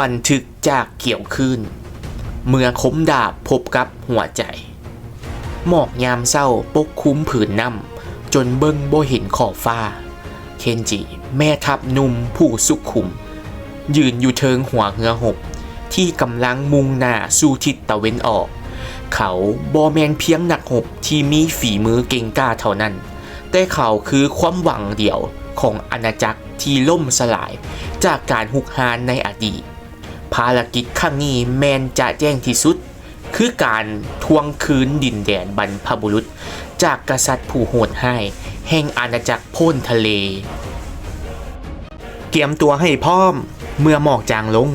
บันทึกจากเกี่ยวคืนเมื่อคมดาบพบกับหัวใจ หมอกยามเศร้าปกคลุมผืนน้ำจนเบิ้งบ่เห็นขอบฟ้า เคนจิ แม่ทัพหนุ่มผู้สุขุม ยืนอยู่เทิงหัวเหือหบ ที่กำลังมุ่งหน้าสู่ทิศตะเวนออก เขาบอแมนเพียงหนักหบที่มีฝีมือเก่งกล้าเท่านั้น แต่เขาคือความหวังเดียวของอาณาจักรที่ล่มสลายจากการหุกหานในอดีต ภารกิจครั้งนี้แมนจะแจ้งที่สุด คือการทวงคืนดินแดนบรรพบุรุษ จากกษัตริย์ผู้โหดให้ายแห่งอาณาจักรโพ้นทะเล เตรียมตัวให้พร้อมเมื่อหมอกจางลง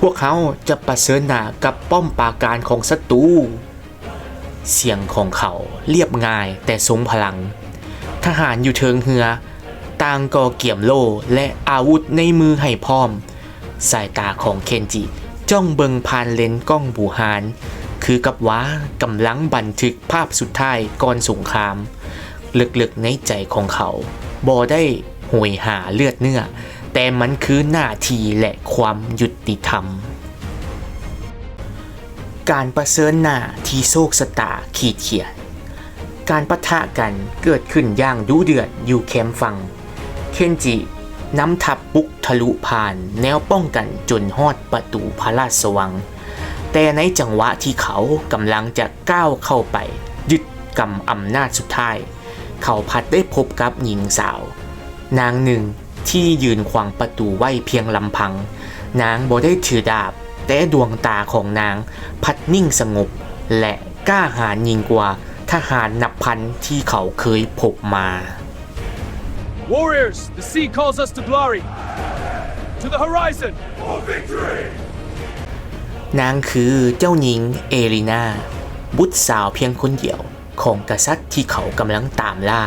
พวกเขาจะประเสริญหน้ากับป้อมปราการของศัตรูเสียงของเขาเรียบง่ายแต่ทรงพลัง ทหารอยู่เทิงเหือต่างก็เกี่ยมโล่และอาวุธในมือให้พร้อม สายตาของเคนจิ จ้องเบิงผ่านเลนส์กล้องบูฮาน คือกับว่ากำลังบันทึกภาพสุดท้ายก่อนสงคราม ลึกๆในใจของเขาบอได้โหยหาเลือดเนื้อ แต่มันคือหน้าที่และความยุติธรรม การประเสริญหน้าที่โศกสตาขีดเขียนการปะทะกันเกิดขึ้นอย่างดุเดือดอยู่แคมป์ฟัง เคนจิ น้ำทัพบุกทะลุผ่านแนวป้องกันจนฮอดประตูพระราชวัง แต่ในจังหวะที่เขากำลังจะก้าวเข้าไป ยึดกำอำนาจสุดท้าย เขาพัดได้พบกับหญิงสาว นางหนึ่งที่ยืนขวางประตูไว้เพียงลำพัง นางบ่ได้ถือดาบ แต่ดวงตาของนางพัดนิ่งสงบ และกล้าหาญยิ่งกว่าทหารนับพันที่เขาเคยพบมา Warriors, the sea calls us to glory. To the horizon. นางคือเจ้าหญิงเอลินาบุตรสาวเพียงคนเดียวของกษัตริย์ที่เขากำลังตามล่า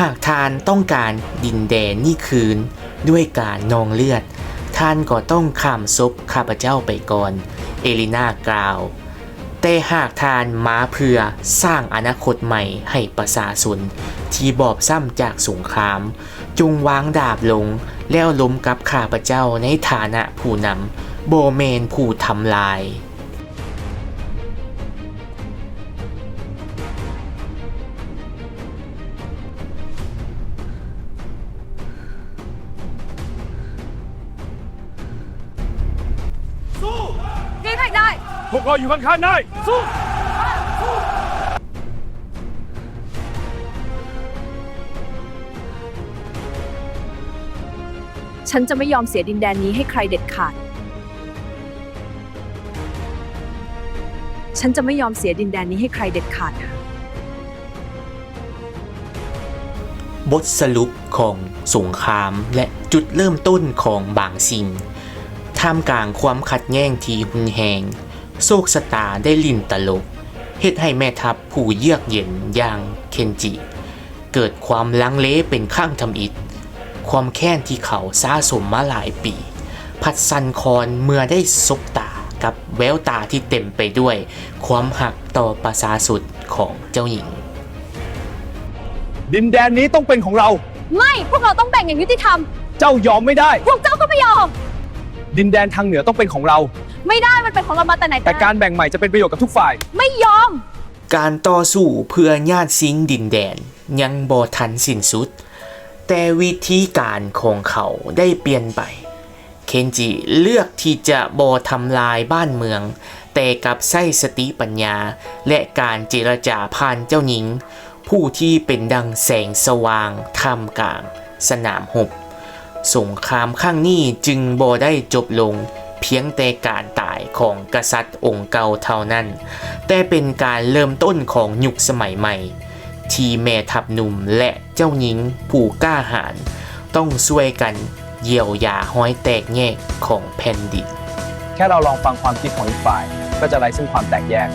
หากทานต้องการดินแดนนี่คืนด้วยการนองเลือด ท่านก็ต้องข้ามศพข้าพเจ้าไปก่อน เอลินากล่าว แต่หากทานมาเพื่อสร้างอนาคตใหม่ให้ประชาชนที่บอบซ้ำจากสงคราม จงวางดาบลง แล้วล้มกับข้าพเจ้าในฐานะผู้นำโบเมนผู้ทำลาย พวกเราอยู่ข้างๆนายสู้ฉันจะไม่ยอมเสียดินแดนนี้ให้ใครเด็ดขาด ฉันจะไม่ยอมเสียดินแดนนี้ให้ใครเด็ดขาดค่ะ บทสรุปของสงครามและจุดเริ่มต้นของบางสิ่ง ท่ามกลางความขัดแย้งที่หุนแหง โศกสตาได้ลิ่นตลกเฮ็ดให้แม่ทัพผู้เยือกเย็นอย่างเคนจิ เกิดความลังเลเป็นข้างทำอิฐความแค้นที่เขาสะสมมาหลายปี พัดสันคอนเมื่อได้ซบตากับแววตาที่เต็มไปด้วย ความหักต่อประสาสุดของเจ้าหญิง ดินแดนนี้ต้องเป็นของเรา ไม่พวกเราต้องแบ่งอย่างยุติธรรม เจ้ายอมไม่ได้ พวกเจ้าก็ไม่ยอม ดินแดนทางเหนือต้องเป็นของเรา ไม่ได้มันเป็นของเรามาแต่ไหนแต่การแบ่งใหม่จะเป็นประโยชน์กับทุกฝ่าย ไม่ยอม การต่อสู้เพื่อญาติสิงดินแดนยังบ่ทันสิ้นสุด แต่วิธีการของเขาได้เปลี่ยนไป เคนจิเลือกที่จะบ่ทำลายบ้านเมือง แต่กลับใช้สติปัญญา และการเจรจาผ่านเจ้าหญิง ผู้ที่เป็นดังแสงสว่างท่ามกลาง สนามหบสงครามข้างนี้จึงบ่ได้จบลง เพียงแต่การตายของกษัตริย์องค์เก่าเท่านั้น แต่เป็นการเริ่มต้นของยุคสมัยใหม่ ที่แม่ทัพหนุ่มและเจ้าหญิงผู้กล้าหาญต้องช่วยกันเยียวยาห้อยแตกแยกของแผ่นดิน แค่เราลองฟังความคิดของอีกฝ่าย ก็จะไร้ซึ่งความแตกแยก